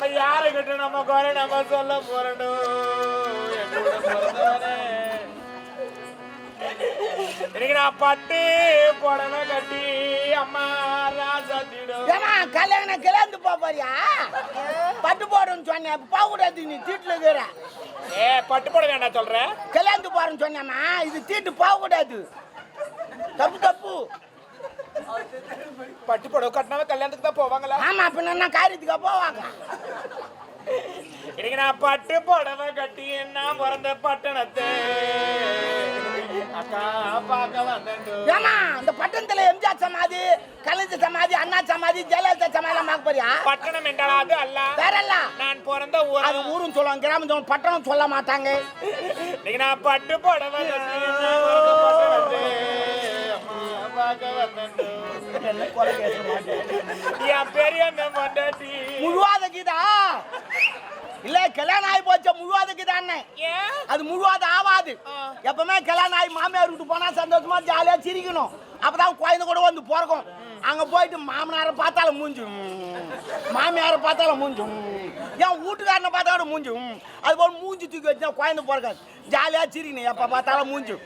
யாருக்கிட்ட நம்ம குறை நம்ம சொல்ல. இன்னைக்கு நான் பட்டு புடவை கட்டி அம்மா ராசாத்திடும் கல்யாணம் கிளந்து போறியா? பட்டு போடுன்னு சொன்னேன். போக கூடாது நீ தீட்டுல இருக்கிற. ஏ பட்டு புடவை வேண்டாம் சொல்ற? கிளந்து போறேன்னு சொன்னேம்மா. இது தீட்டு போக கூடாது தப்பு தப்பு பட்டு புடவை கட்டினவன் கல்யாணத்துக்கு தான் போவாங்களா ஆமா அப்ப என்ன காரியத்துக்கு போவாங்க இன்னைக்கு நான் பட்டு புடவை கட்டி நான் பிறந்த பட்டணத்தை அக்கா பார்க்க வந்தேன் ஏமா இந்த பட்டணத்துல எம்ஜிஆர் சமாதி கலைஞர் சமாதி அண்ணா சமாதி ஜெயலலிதா சமாதி பார்க்க போறியா பட்டணம் என்றால் அது அல்ல வேற இல்ல நான் பிறந்த ஊர் அது ஊரும் சொல்லுவாங்க கிராமம் சொல்லுவாங்க பட்டணம் சொல்ல மாட்டாங்க இன்னைக்கு நான் பட்டு புடவை என் பெரிய பொண்டாட்டி முழுவாத கீதா இல்ல கல்யாணம் ஆகி போச்ச முழுவாத கீதா அண்ணன். ஏன்? அது முழுவாத ஆவாது. எப்பவுமே கல்யாணம் ஆகி மாமியார் வீட்டு போனா சந்தோஷமா ஜாலியா சிரிக்கணும். அப்பதான் குழந்தை கூட வந்து பிறக்கும். அங்க போயிட்டு மாமனாரை பார்த்தாலும் மூஞ்சு ம். மாமியாரை பார்த்தாலும் மூஞ்சு ம். என் வீட்டுக்காரனை பார்த்தாலும் மூஞ்சு ம். அது போல மூஞ்சி தூக்கி வச்சா குழந்தை பிறக்காது. ஜாலியா சிரிக்கணும். எப்ப பார்த்தாலும் மூஞ்சு